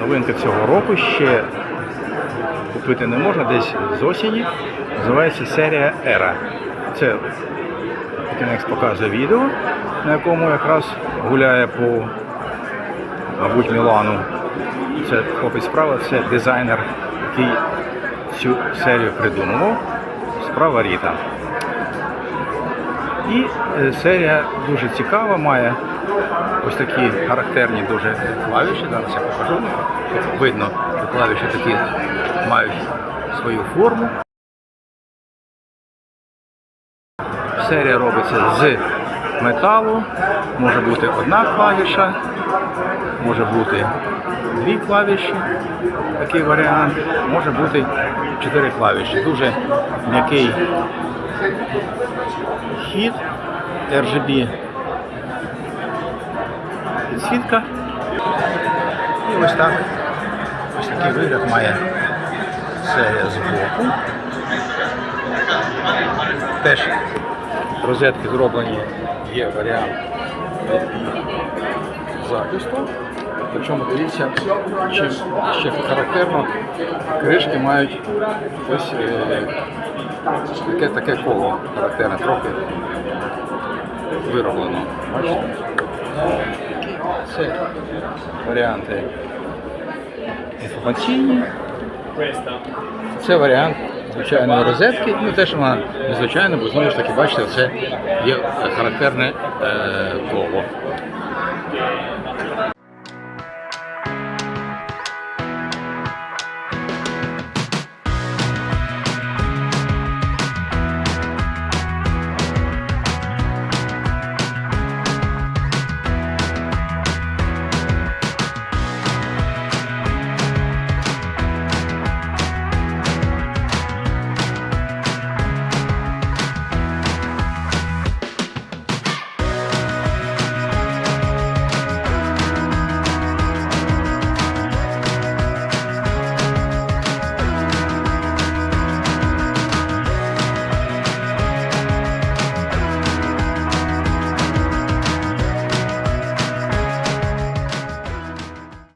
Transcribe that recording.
новинка цього року ще купити не можна, десь з осені. Називається серія Ера. Це Кінекс показує відео, на якому якраз гуляє по, мабуть, Мілану. Це хлопець справа, це дизайнер, який цю серію придумував. Справа Ріта. І е, серія дуже цікава, має ось такі характерні дуже клавіші. Зараз я покажу. Видно, що клавіші такі мають свою форму. Серія робиться з металу. Може бути одна клавіша, може бути дві клавіші, такий варіант, може бути чотири клавіші. Дуже м'який хід RGB підсвітка. І ось так. Ось такий вигляд має серія з боку. Теж розетки зроблені, є варіант захисту. Причому дивіться, чим ще характерно, кришки мають ось е, таке таке коло характерне, трохи вироблено. Це варіанти інформаційні. Це варіант звичайної розетки. Ну теж вона незвичайна, бо знову ж таки, бачите, це є характерне е, коло.